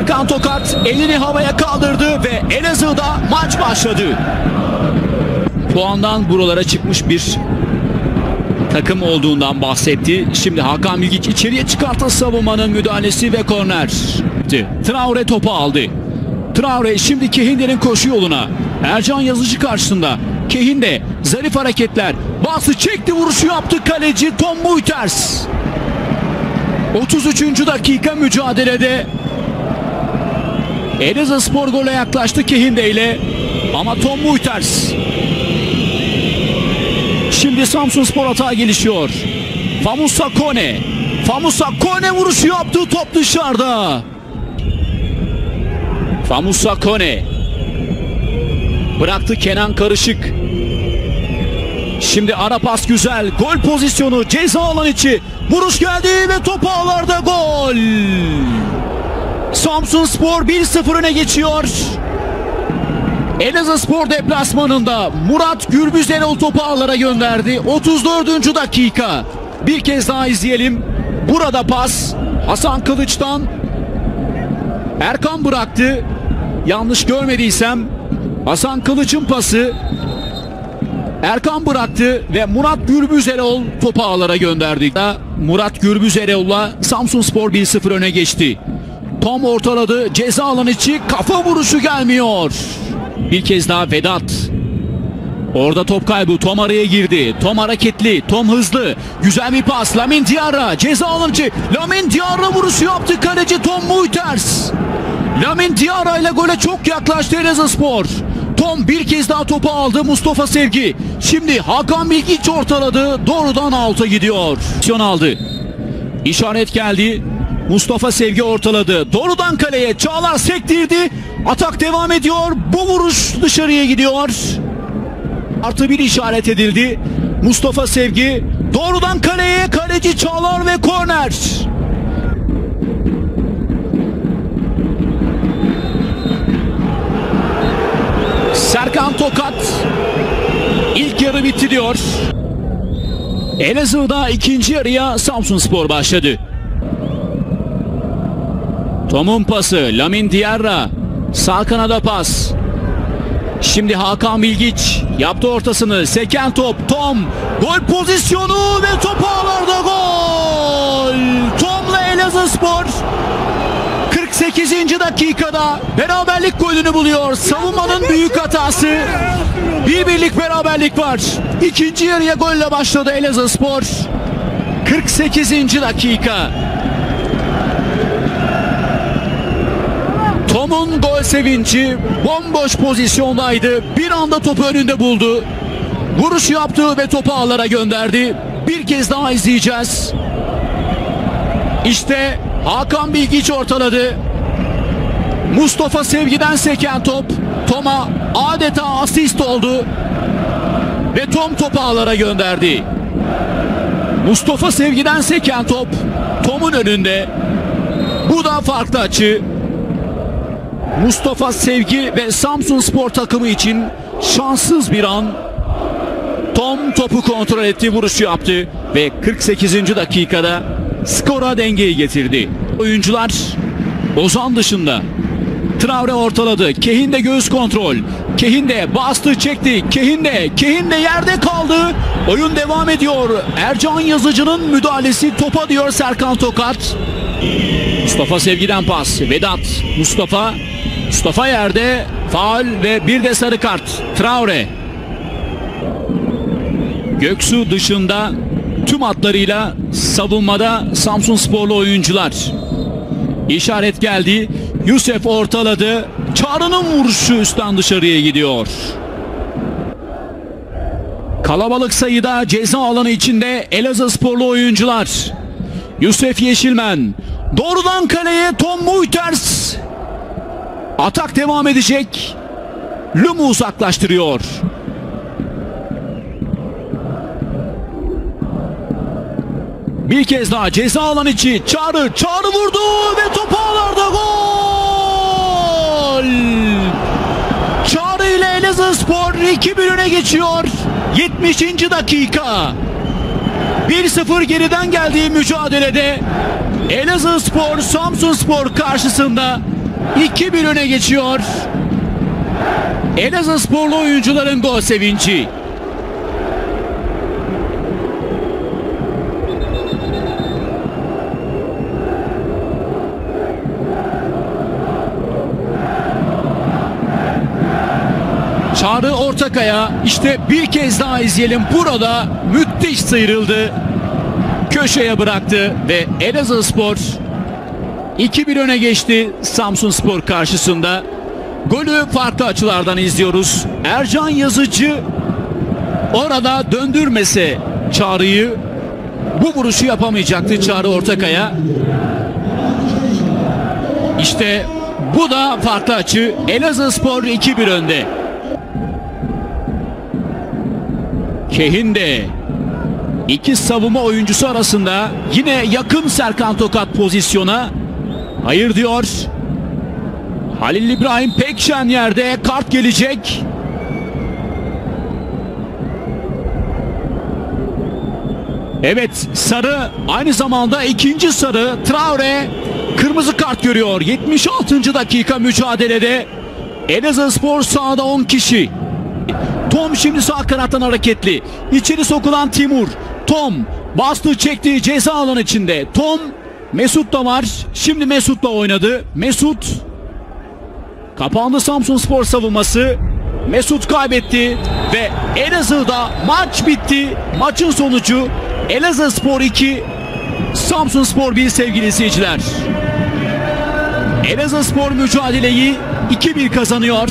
Serkan Tokat elini havaya kaldırdı ve Elazığ'da maç başladı. Puandan buralara çıkmış bir takım olduğundan bahsetti. Şimdi Hakan Bilgiç içeriye çıkarttı savunmanın müdahalesi ve korner. Traore topu aldı. Traore şimdi Kehinde'nin koşu yoluna. Ercan Yazıcı karşısında. Kehinde zarif hareketler. Bası çekti vuruşu yaptı kaleci Tom Muiters. 33. dakika mücadelede Elazığ Spor gole yaklaştı Kehinde ile ama Tom Muiters Şimdi Samsun Spor atağa gelişiyor. Famusa Kone. Famusa Kone vuruşu yaptı top dışarıda. Famusa Kone. Bıraktı Kenan Karışık. Şimdi ara pas güzel. Gol pozisyonu ceza alan içi. Vuruş geldi ve top ağlarda gol. Samsun Spor 1-0 öne geçiyor. Elazığ Spor deplasmanında Murat Gürbüzerol topu ağlara gönderdi. 34. dakika. Bir kez daha izleyelim. Burada pas Hasan Kılıç'tan Erkan bıraktı. Yanlış görmediysem Hasan Kılıç'ın pası Erkan bıraktı ve Murat Gürbüzerol topu ağlara gönderdi. Murat Gürbüzerol'la Samsun Spor 1-0 öne geçti. Tom ortaladı. Ceza alanı içi kafa vuruşu gelmiyor. Bir kez daha Vedat. Orada top kaybı. Tom araya girdi. Tom hareketli. Tom hızlı. Güzel bir pas. Lamin Diarra. Ceza alıncı. Lamin Diarra vuruşu yaptı. Kaleci Tom Muiters. Lamin Diarra ile gole çok yaklaştı Elazığ Spor. Tom bir kez daha topu aldı Mustafa Sevgi. Şimdi Hakan Bilgiç ortaladı. Doğrudan alta gidiyor. Aksiyon aldı. İşaret geldi. Mustafa Sevgi ortaladı. Doğrudan kaleye Çağlar sektirdi. Atak devam ediyor. Bu vuruş dışarıya gidiyor. Artı bir işaret edildi. Mustafa Sevgi doğrudan kaleye kaleci Çağlar ve korner. Serkan Tokat ilk yarı bitti diyor. Elazığ'da ikinci yarıya Samsun Spor başladı. Tom'un pası Lamin Diarra sağ kanada pas. Şimdi Hakan Bilgiç yaptı ortasını. Seken top. Tom. Gol pozisyonu ve top ağlarda gol. Tom'la Elazığ Spor 48. dakikada beraberlik golünü buluyor. Savunmanın büyük hatası. Bir birlik beraberlik var. İkinci yarıya golle başladı Elazığ Spor. 48. dakika. Tom'un gol sevinci bomboş pozisyondaydı. Bir anda topu önünde buldu. Vuruş yaptı ve topu ağlara gönderdi. Bir kez daha izleyeceğiz. İşte Hakan Bilgiç ortaladı. Mustafa Sevgi'den seken top. Tom'a adeta asist oldu. Ve Tom topu ağlara gönderdi. Mustafa Sevgi'den seken top. Tom'un önünde. Bu da farklı açı. Mustafa Sevgi ve Samsun Spor takımı için şanssız bir an. Tom topu kontrol etti, vuruşu yaptı ve 48. dakikada skora dengeyi getirdi. Oyuncular Ozan dışında. Traore ortaladı. Kehinde göğüs kontrol. Kehinde bastı çekti. Kehinde, Kehinde yerde kaldı. Oyun devam ediyor. Ercan Yazıcı'nın müdahalesi topa diyor Serkan Tokat. Mustafa Sevgi'den pas. Vedat. Mustafa. Mustafa yerde. Faul ve bir de sarı kart. Traore. Göksu dışında tüm hatlarıyla savunmada Samsun Sporlu oyuncular. İşaret geldi. Yusuf ortaladı. Çağrı'nın vuruşu üstten dışarıya gidiyor. Kalabalık sayıda ceza alanı içinde Elazığ sporlu oyuncular. Yusuf Yeşilmen doğrudan kaleye Tom Muiters. Atak devam edecek. Lumu uzaklaştırıyor. Bir kez daha ceza alanı içi Çağrı Çağrı vurdu ve top ağlarda gol. Çağrı ile Elazığ Spor 2-1 öne geçiyor. 70. dakika. 1-0 geriden geldiği mücadelede Elazığ Spor Samsun Spor karşısında 2-1 öne geçiyor. Elazığ sporlu oyuncuların gol sevinci. Çağrı Ortakaya işte bir kez daha izleyelim. Burada müthiş sıyrıldı. Köşeye bıraktı ve Elazığ Spor 2-1 öne geçti Samsun Spor karşısında. Golü farklı açılardan izliyoruz. Ercan Yazıcı orada döndürmese Çağrı'yı bu vuruşu yapamayacaktı Çağrı Ortakaya. İşte bu da farklı açı. Elazığ Spor 2-1 önde. Kehin de iki savunma oyuncusu arasında yine yakın Serkan Tokat pozisyona. Hayır diyor. Halil İbrahim Pekşen yerde kart gelecek. Evet sarı aynı zamanda ikinci sarı Traore kırmızı kart görüyor. 76. dakika mücadelede Elazığ Spor sahada 10 kişi. Tom şimdi sağ kanattan hareketli. İçeri sokulan Timur. Tom bastı çekti ceza alan içinde. Tom Mesut da var. Şimdi Mesut'la oynadı. Mesut kapandı Samsun Spor savunması. Mesut kaybetti ve Elazığ'da maç bitti. Maçın sonucu Elazığ Spor 2 Samsun Spor 1 sevgili izleyiciler. Elazığ Spor mücadeleyi 2-1 kazanıyor.